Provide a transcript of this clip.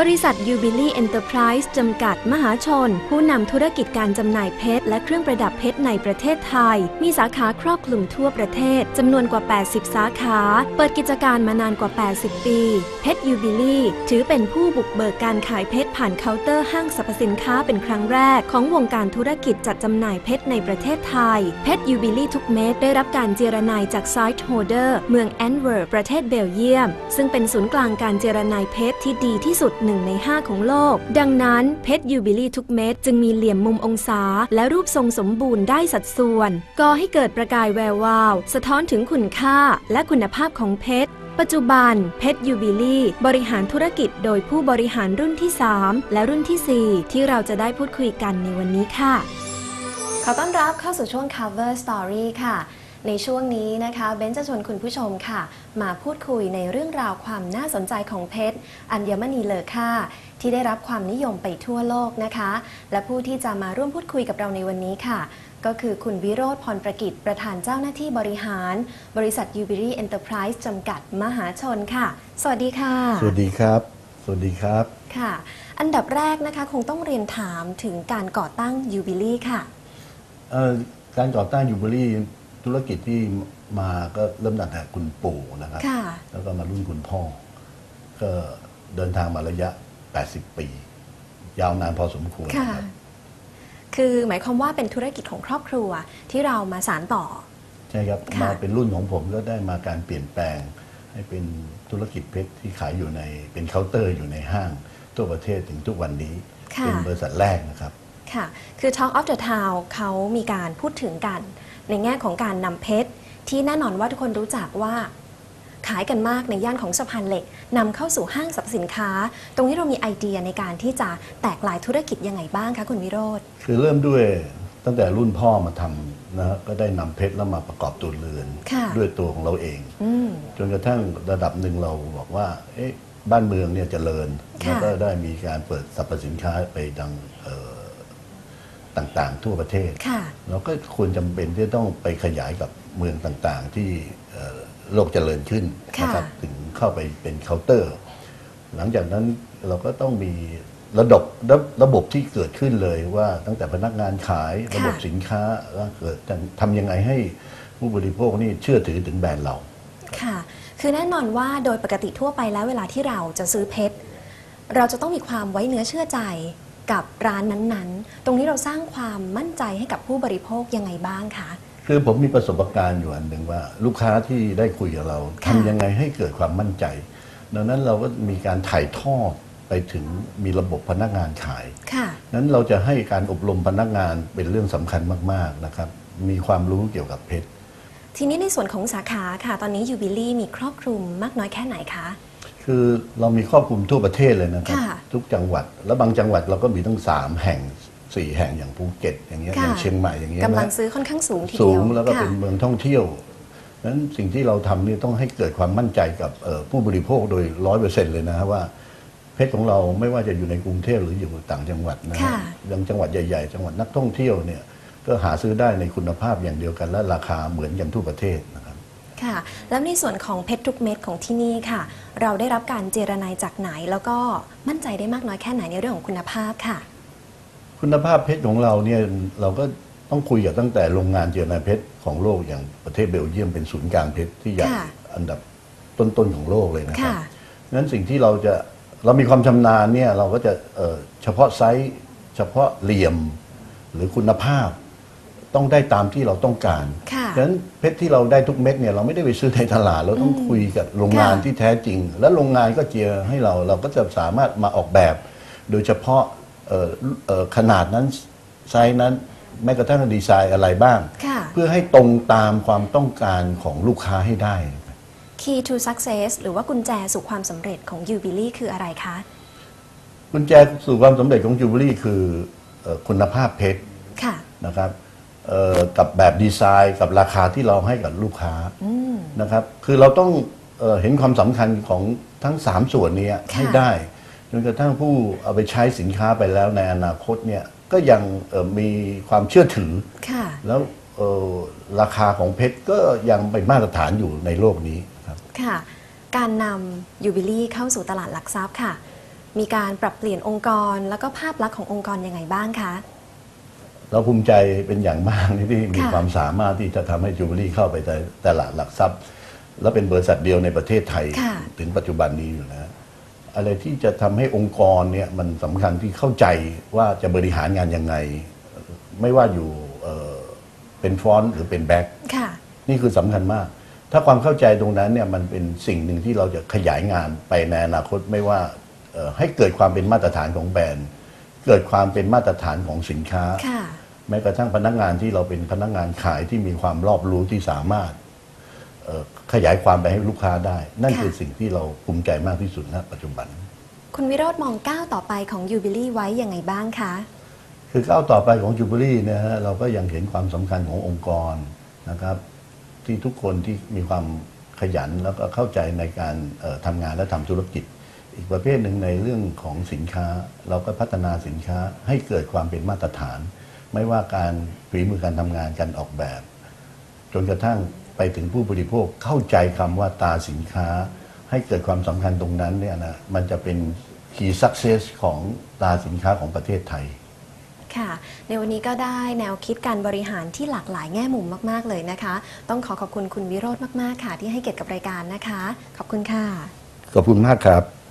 บริษัทยูบิลี่เอ็นเตอร์ไพรส์จำกัดมหาชน ผู้นำธุรกิจการจำหน่ายเพชร และเครื่องประดับเพชรในประเทศไทย มีสาขาครอบคลุมทั่วประเทศจำนวนกว่า 80 สาขา เปิดกิจการมานานกว่า 80 ปี เพชรยูบิลี่ถือเป็นผู้บุกเบิกการขายเพชรผ่านเคาน์เตอร์ห้างสรรพสินค้าเป็นครั้งแรก ของวงการธุรกิจจัดจำหน่ายเพชรในประเทศไทย เพชรยูบิลี่ทุกเม็ดได้รับการเจรนายจากไซต์โฮเดอร์เมืองแอนเวอร์ประเทศเบลเยียม ซึ่งเป็นศูนย์กลางการเจรนายเพชรที่ดีที่สุดหนึ่งใน 5 ของโลก ดังนั้นเพชรยูบิลี่ทุกเม็ดจึงมีเหลี่ยมมุมองศา และรูปทรงสมบูรณ์ได้สัดส่วน ก่อให้เกิดประกายแวววาว สะท้อนถึงคุณค่าและคุณภาพของเพชรปัจจุบันเพชรยูบิลี่บริหารธุรกิจโดยผู้บริหารรุ่นที่ 3 และรุ่นทีสี่4 ที่เราจะได้พูดคุยกันในวันนี้ค่ะ ขอต้อนรับเข้าสู่ช่วง cover story ค่ะ ในช่วงนี้นะคะเบนจะชวนคุณผู้ชมค่ะ มาพูดคุยในเรื่องราวความน่าสนใจของเพชรอัญมณีเลอค่า ที่ได้รับความนิยมไปทั่วโลกนะคะ และผู้ที่จะมาร่วมพูดคุยกับเราในวันนี้ค่ะ ก็คือคุณวิโรธพรประกิจประธานเจ้าหน้าที่บริหาร บริษัท u b i r y Enterprise จำกัดมหาชนค่ะ สวัสดีค่ะ สวัสดีครับ สวัสดีครับค่ะ อันดับแรกนะคะคงต้องเรียนถามถึงการก่อตั้ง u b i l y ค่ะเอ่อการก่อตั้งยูเบอรี่ ธุรกิจที่มาก็เริ่มตั้งแต่คุณปู่นะครับ ค่ะ แล้วก็มารุ่นคุณพ่อ ก็เดินทางมาระยะ 80 ปี ยาวนานพอสมควรค่ะ นะครับคือหมายความว่าเป็นธุรกิจของครอบครัวที่เรามาสานต่อ ใช่ครับ ค่ะ มาเป็นรุ่นของผมก็ได้มาการเปลี่ยนแปลง ให้เป็นธุรกิจเพชรที่ขายอยู่ในเป็นเคาน์เตอร์อยู่ในห้าง ทั่วประเทศถึงทุกวันนี้ ค่ะ เป็นบริษัทแรกนะครับ ค่ะ คือ Talk of the Town เขามีการพูดถึงกัน ในแง่ของการนำเพชร ที่แน่นอนว่าทุกคนรู้จักว่าขายกันมากในย่านของสะพานเหล็กนำเข้าสู่ห้างสรรพสินค้า ตรงนี้เรามีไอเดียในการที่จะแตกลายธุรกิจยังไงบ้างคะคุณวิโรธคือเริ่มด้วยตั้งแต่รุ่นพ่อมาทำนะก็ได้นำเพชรแล้วมาประกอบตัวเรือนค่ะด้วยตัวของเราเองอืมจนกระทั่งระดับหนึ่งเราบอกว่า เอ๊ะบ้านเมืองเนี่ยเจริญค่ะแล้วก็ได้มีการเปิดสรรพสินค้าไปดังเอ่อ ต่างๆ ทั่วประเทศค่ะเราก็ควรจำเป็นที่จะต้องไปขยายกับเมืองต่างๆ ที่เอ่อโลกเจริญขึ้นค่ะนะครับถึงเข้าไปเป็นเคาน์เตอร์ หลังจากนั้นเราก็ต้องมีระบบระระบบที่เกิดขึ้นเลยว่าตั้งแต่พนักงานขายค่ะระบบสินค้าแล้วเกิดทำยังไงให้ผู้บริโภคนี่เชื่อถือถึงแบรนด์เรา ค่ะ คือแน่นอนว่าโดยปกติทั่วไปแล้วเวลาที่เราจะซื้อเพชร เราจะต้องมีความไว้เนื้อเชื่อใจ กับร้านนั้นๆ ตรงนี้เราสร้างความมั่นใจให้กับผู้บริโภคยังไงบ้างคะ คือผมมีประสบการณ์อยู่อันหนึ่งว่า ลูกค้าที่ได้คุยกับเราค่ะทำยังไงให้เกิดความมั่นใจ ดังนั้นเราก็มีการถ่ายทอดไปถึงมีระบบพนักงานขายค่ะนั้นเราจะให้การอบรมพนักงานเป็นเรื่องสำคัญมากๆนะครับ มีความรู้เกี่ยวกับเพชรทีนี้ในส่วนของสาขาค่ะ ตอนนี้ยูบิลี่มีครอบคลุมมากน้อยแค่ไหนคะ คือเรามีครอบคลุมทั่วประเทศเลยนะครับ ค่ะทุกจังหวัด แล้วบางจังหวัดเราก็มีตั้งสามแห่งสี่แห่งอย่างภูเก็ต อย่างเงี้ยค่ะ อย่างเชียงใหม่อย่างเงี้ยกำลังนะซื้อค่อนข้างสูงทีเดียวสูงแล้วก็ค่ะ เป็นเมืองท่องเที่ยวนั้นสิ่งที่เราทำนี่ต้องให้เกิดความมั่นใจกับเอ่อผู้บริโภคโดยร้อยเปอร์เซ็นต์เลยนะฮะว่า เพชรของเราไม่ว่าจะอยู่ในกรุงเทพหรืออยู่ต่างจังหวัดนะฮะค่ะ อย่างจังหวัดใหญ่ๆ จังหวัดนักท่องเที่ยวเนี่ยก็หาซื้อได้ในคุณภาพอย่างเดียวกันและราคาเหมือนกันทั่วประเทศนะครับ ค่ะ แล้วในส่วนของเพชรทุกเม็ดของที่นี่ค่ะ เราได้รับการเจรนายจากไหน แล้วก็มั่นใจได้มากน้อยแค่ไหนในเรื่องของคุณภาพค่ะ คุณภาพเพชรของเราเนี่ยเราก็ต้องคุยกับตั้งแต่โรงงานเจรนายเพชรของโลกอย่างประเทศเบลเยียมเป็นศูนย์กลางเพชรที่ใหญ่ค่ะอันดับต้นๆของโลกเลยนะครับค่ะนั้นสิ่งที่เราจะเรามีความชำนาญเนี่ยเราก็จะเอ่อเฉพาะไซส์เฉพาะเหลี่ยมหรือคุณภาพต้องได้ตามที่เราต้องการ ค่ะฉะนั้นเพชรที่เราได้ทุกเม็ดเนี่ยเราไม่ได้ไปซื้อในตลาดเราต้องคุยกับโรงงานค่ะที่แท้จริง และโรงงานก็เจียให้เราเราก็จะสามารถมาออกแบบ โดยเฉพาะเอ่อเอ่อขนาดนั้นไซส์นั้นแม้กระทั่งดีไซน์อะไรบ้างค่ะเพื่อให้ตรงตามความต้องการของลูกค้าให้ได้ Key to Success หรือว่ากุญแจสู่ความสำเร็จของยูบิลี่คืออะไรคะ กุญแจสู่ความสำเร็จของจูเบลี่คือเอ่อคุณภาพเพชรค่ะนะครับเอ่อ กับแบบดีไซน์กับราคาที่เราให้กับลูกค้าอืมนะครับ คือเราต้องเออเห็นความสำคัญของทั้ง 3 ส่วนนี้ค่ะให้ได้จนกระทั่งผู้เอาไปใช้สินค้าไปแล้วในอนาคตเนี่ยก็ยังเอ่อมีความเชื่อถือค่ะแล้วเอ่อราคาของเพชรก็ยังเป็นมาตรฐานอยู่ในโลกนี้ครับค่ะการนำยูบิลี่เข้าสู่ตลาดหลักทรัพย์ค่ะ มีการปรับเปลี่ยนองค์กรแล้วก็ภาพลักษณ์ขององค์กรยังไงบ้างคะ เราภูมิใจเป็นอย่างมากที่มีค่ะความสามารถที่จะทำให้จูเบอรี่เข้าไปในตลาดหลักทรัพย์ และเป็นบริษัทเดียวในประเทศไทยค่ะถึงปัจจุบันนี้อยู่นะอะไรที่จะทำให้องค์กรเนี่ยมันสำคัญที่เข้าใจว่าจะบริหารงานยังไง ไม่ว่าอยู่เอ่อเป็นฟรอนต์หรือเป็นแบ็คค่ะนี่คือสำคัญมาก ถ้าความเข้าใจตรงนั้นเนี่ยมันเป็นสิ่งหนึ่งที่เราจะขยายงานไปในอนาคตไม่ว่าเอ่อให้เกิดความเป็นมาตรฐานของแบรนด์ เกิดความเป็นมาตรฐานของสินค้า ค่ะ แม้กระทั่งพนักงานที่เราเป็นพนักงานขายที่มีความรอบรู้ที่สามารถเอ่อขยายความไปให้ลูกค้าได้ นั่นค่ะ คือสิ่งที่เราภูมิใจมากที่สุดณปัจจุบัน คุณวิโรธมองก้าวต่อไปของยูบิลี่ไว้ยังไงบ้างคะ คือก้าวต่อไปของจูเบอรี่เนี่ยฮะเราก็ยังเห็นความสำคัญขององค์กรนะครับ ที่ทุกคนที่มีความขยันแล้วก็เข้าใจในการเอ่อทำงานและทำธุรกิจ อีกประเภทหนึ่งในเรื่องของสินค้า เราก็พัฒนาสินค้าให้เกิดความเป็นมาตรฐาน ไม่ว่าการฝีมือการทำงานการออกแบบ จนกระทั่งไปถึงผู้บริโภคเข้าใจคำว่าตาสินค้า ให้เกิดความสำคัญตรงนั้นเนี่ยนะมันจะเป็น key success ของตาสินค้าของประเทศไทยค่ะในวันนี้ก็ได้แนวคิดการบริหารที่หลากหลายแง่มุมมาก ๆ เลยนะคะ ต้องขอขอบคุณคุณวิโรธมาก ๆ ค่ะ ที่ให้เกียรติกับรายการนะคะ ขอบคุณค่ะ ขอบคุณมากครับ